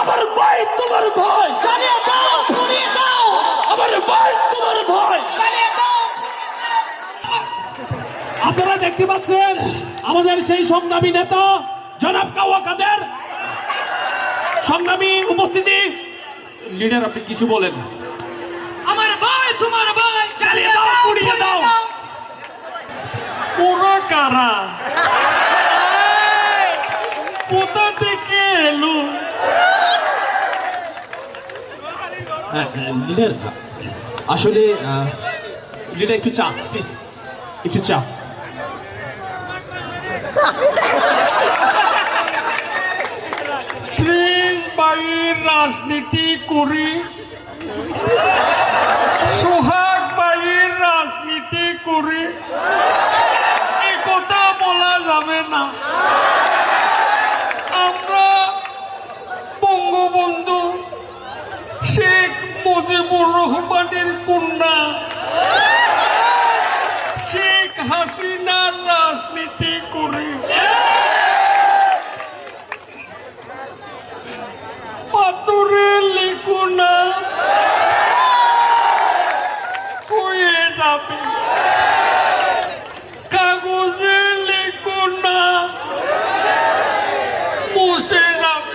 আমার ভাই তোমার ভয় জ্বালিয়ে দাও পুড়িয়ে দাও। আমার ভাই তোমার ভয় জ্বালিয়ে দাও। আপনারা দেখতে পাচ্ছেন আমাদের সেই সংগ্রামী নেতা জনাব কাওয়া কাদের। সংগ্রামী উপস্থিতি। লিডার আপনি কিছু বলেন। আমার ভাই তোমার ভাই জ্বালিয়ে দাও, পুড়িয়ে দাও। ওরা কারা? কোথা লিডার আসলে লিডার একটু চা প্লিজ একটু চা। রাজনীতি করি। সোহাগ বাইর রাজনীতি করি এ কথা বলা যাবে না আমরা বঙ্গবন্ধু শেখ মুজিবুর রহমানের কন্যা শেখ হাসিনার রাজনীতি করি পাথরে লিখো না হয়ে যাবে কাগজে লিখো না মুছে যাবে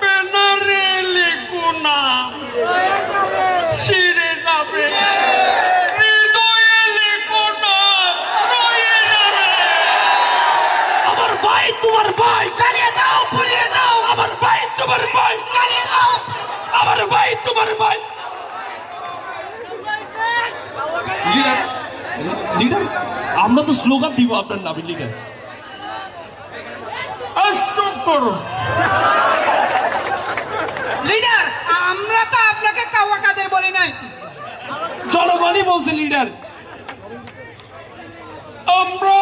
ব্যানারে লিখো না ছিঁড়ে যাবে হৃদয়ে লিখো না রয়ে যাবে আমার ভাই তোমার ভাই জ্বালিয়ে দাও পুড়িয়ে দাও আমার তোমার ভাই। আমার ভাই তোমার ভাই। লিডার আমরা তো স্লোগান দিব আপনার নামে লিডার। লিডার আমরা তো আপনাকে কাওয়া কাদের বলি নাই। জনগণই বলছে লিডার। আমরা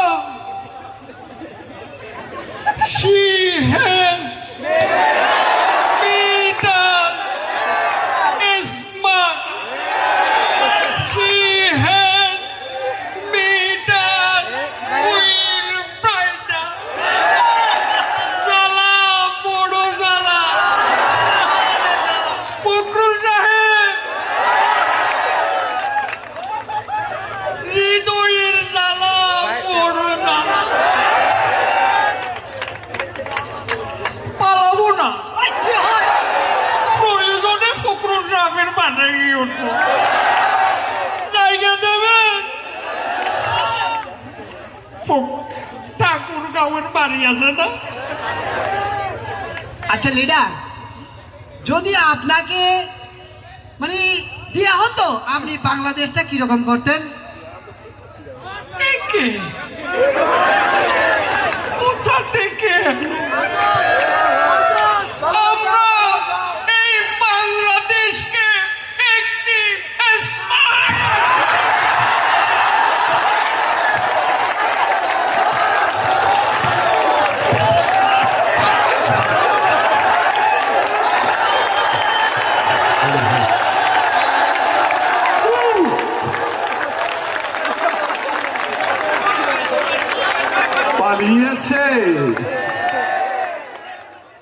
ঠাকুর গাঁয়ের বাড়ি আছে না? আচ্ছা লিডার যদি আপনাকে মানে দেয়া হতো আপনি বাংলাদেশটা কীরকম করতেন? পালিয়েছে